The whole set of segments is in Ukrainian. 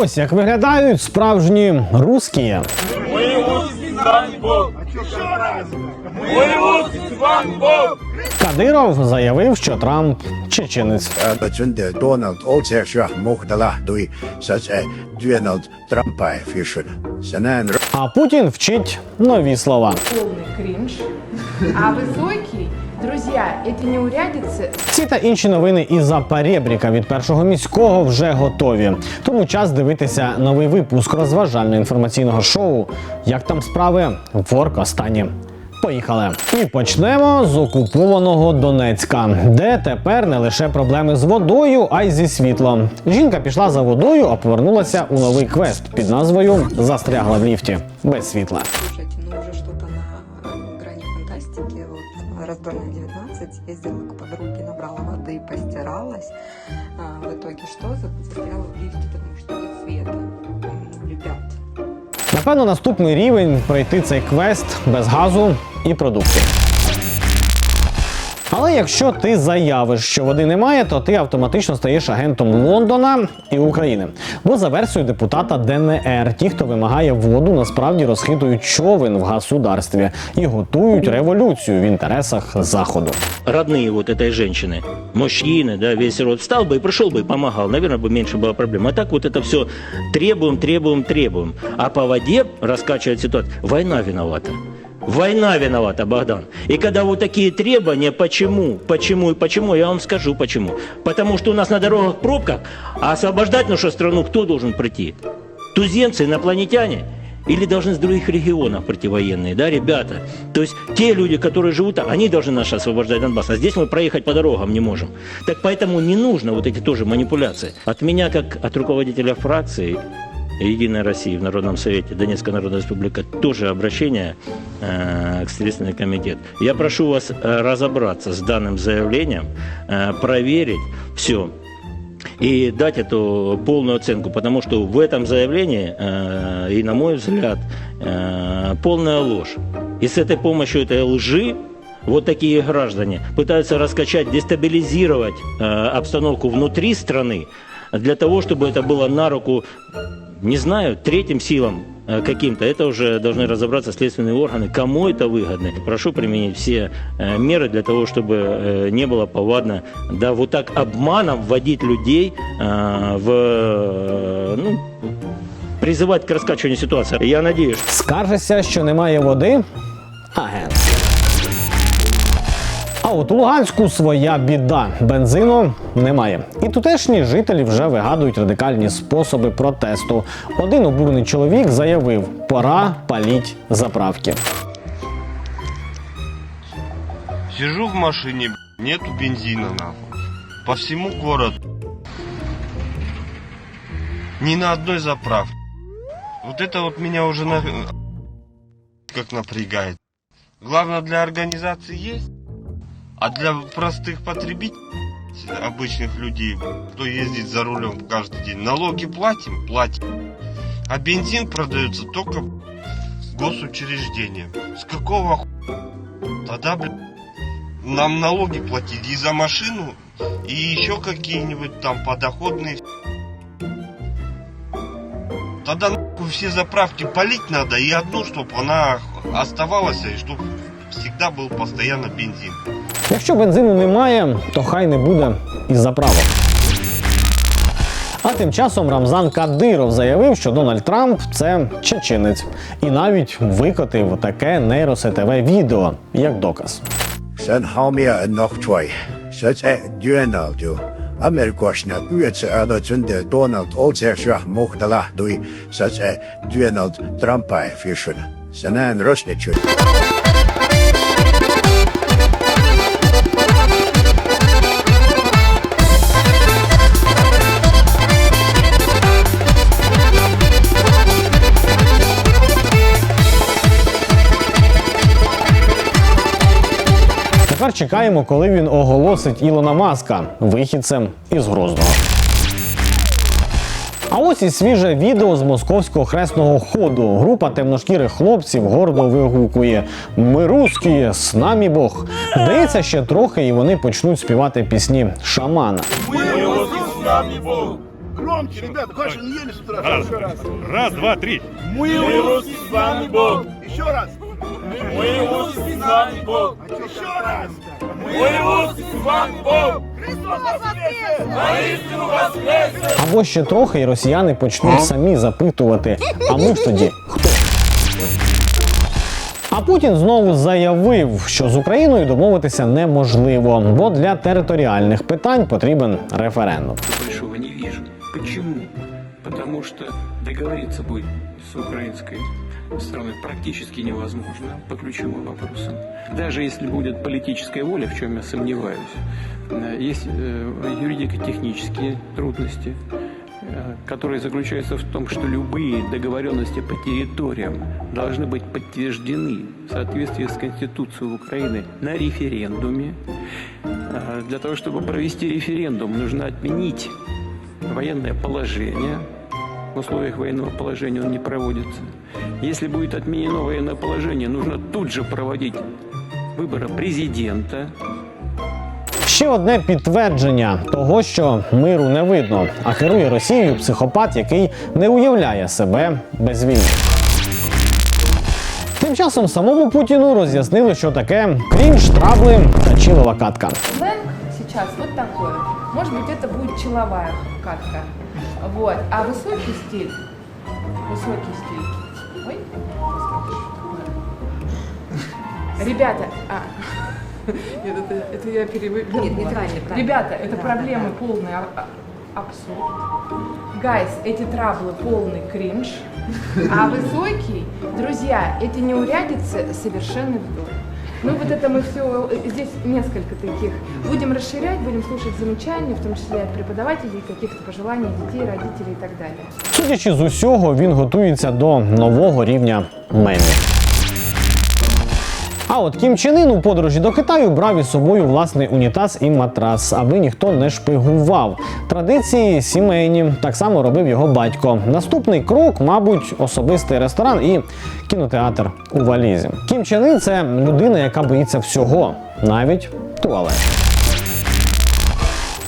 Ось як виглядають справжні русські. Кадиров заявив, що Трамп чеченець. А Путін вчить нові слова. кринж. А высокий, друзья, эти неурядицы Ці та інші новини із-за перебріка від першого міського вже готові. Тому час дивитися новий випуск розважально-інформаційного шоу. Як там справи в Оркостані. Поїхали. І почнемо з окупованого Донецька, де тепер не лише проблеми з водою, а й зі світлом. Жінка пішла за водою, а повернулася у новий квест під назвою Застрягла в ліфті без світла. Раздольная 19, ездила к подруге, набрала воды, постиралась. А, в итоге что? За- Застряла в лифте, потому что нет света. Ребят, Напевно, наступний рівень пройти цей квест без газу і продуктів. Але якщо ти заявиш, що води немає, то ти автоматично стаєш агентом Лондона і України. Бо за версією депутата ДНР, ті, хто вимагає воду, насправді розхитують човен в государстві і готують революцію в інтересах заходу. родные вот этой женщины, мужчины, да, весь род встал бы и пришел бы и помогал, наверное, бы меньше было проблем. А так вот это все требуем, требуем, требуем. А по воде раскачивать ситуацию. Война виновата. Война виновата, Богдан. И когда вот такие требования, почему, почему и почему, я вам скажу почему. Потому что у нас на дорогах пробка, а освобождать нашу страну кто должен прийти? Туземцы, инопланетяне? Или должны с других регионов прийти военные, да, ребята? То есть те люди, которые живут там, они должны нас освобождать Донбасс, а здесь мы проехать по дорогам не можем. Так поэтому не нужно вот эти тоже манипуляции. От меня, как от руководителя фракции Единой России в Народном Совете Донецкая Народная Республика тоже обращение э, к Следственный комитет. Я прошу вас э, разобраться с данным заявлением, э, проверить все, и дать эту полную оценку, потому что в этом заявлении, и на мой взгляд, полная ложь. И с этой помощью этой лжи вот такие граждане пытаются раскачать, дестабилизировать обстановку внутри страны для того, чтобы это было на руку, не знаю, третьим силам э, каким-то. Это уже должны разобраться следственные органы, кому это выгодно. Прошу применить все э, меры для того, чтобы э, не было повадно, да, вот так обманом вводить людей э, в, э, ну, призывать к раскачиванию ситуации. Я надеюсь, Скаржишся, що немає води? Агент. А от у Луганську своя біда. Бензину немає. І тутешні жителі вже вигадують радикальні способи протесту. Один обурений чоловік заявив: пора паліть заправки. Сижу в машине, б***ь, нету бензина нахуй. По всему городу. Ни на одной заправке. Вот это вот меня уже на... как напрягает. Главное для организации есть, а для простых потребителей, обычных людей, кто ездит за рулем каждый день, налоги платим, платим. А бензин продается только госучреждением. С какого ху... Тогда, блядь, нам налоги платить и за машину, и еще какие-нибудь там подоходные. Тогда нахуй все заправки полить надо, и одну, чтобы она оставалась, и чтобы всегда был постоянно бензин. Якщо бензину немає, то хай не буде і заправок. А тим часом Рамзан Кадиров заявив, що Дональд Трамп це чеченець, і навіть викотив таке нейросетеве відео як доказ. Haumia Noch Choi. Such a Donald do. Amerikoshna Uetse Betunde Donald Oldsher Тепер чекаємо, коли він оголосить Ілона Маска вихідцем із Грозного. А ось і свіже відео з московського хресного ходу. Група темношкірих хлопців гордо вигукує Ми русські, з нами Бог. Здається, ще трохи, і вони почнуть співати пісні шамана. Громче, ребята, Паша, не ели с утра. Раз, Еще раз. Раз, два, три. Мы русский с вами Бог. Еще раз. Мы русский с вами Бог. Еще раз. Мы русский с вами Бог. Або ще трохи, і росіяни почнуть самі запитувати: а ми ж тоді хто? А Путін знову заявив, що з Україною домовитися неможливо, бо для територіальних питань потрібен референдум. большого не вижу. Почему? Потому что договориться будет с украинской стороной практически невозможно по ключевым вопросам. Даже если будет политическая воля, в чем я сомневаюсь, э, есть э, юридико-технические трудности, э, которые заключаются в том, что любые договоренности по территориям должны быть подтверждены в соответствии с Конституцией Украины на референдуме. Для того, чтобы провести референдум, нужно отменить военное положение. В условиях военного положения он не проводится. Если будет отменено военное положение, нужно тут же проводить выборы президента. Ще одне підтвердження того, що миру не видно, а керує Росією психопат, який не уявляє себе без війни. Тим часом самому Путіну роз'яснили, що таке крінж, трабли та чилова катка. Сленг сейчас вот такой. Может быть, это будет человая катка. Вот. А высокий стиль, высокий стиль. Ой. Ребята, а, нет, это, это я перевернула. Нет, нейтральный, правильно. Ребята, это Да, проблемы да, полный а- а- абсурд. Гайс, эти траблы полный кринж. А высокий, друзья, эти неурядицы совершенный вдох. Ну вот это мы все, здесь несколько таких. Будем расширять, будем слушать замечания, в том числе от преподавателей, каких-то пожеланий детей, родителей и так далее. Судячи з усього, він готується до нового рівня мемів. А от Кім Чен Ын у подорожі до Китаю брав із собою власний унітаз і матрас, аби ніхто не шпигував. Традиції сімейні так само робив його батько. Наступний крок, мабуть, особистий ресторан і кінотеатр у валізі. Кім Чен Ын – це людина, яка боїться всього, навіть туалет.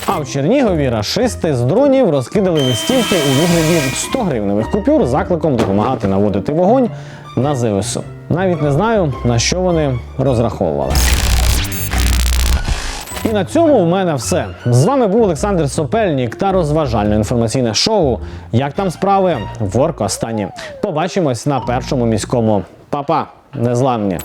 А в Чернігові рашисти з дронів розкидали листівки у вигляді 100 гривневих купюр закликом допомагати наводити вогонь на ЗСУ. Навіть не знаю, на що вони розраховували. І на цьому в мене все. З вами був Олександр Сопельнік та розважальне інформаційне шоу. Як там справи? Ворк останні. Побачимось на першому міському. Па-па, незламні.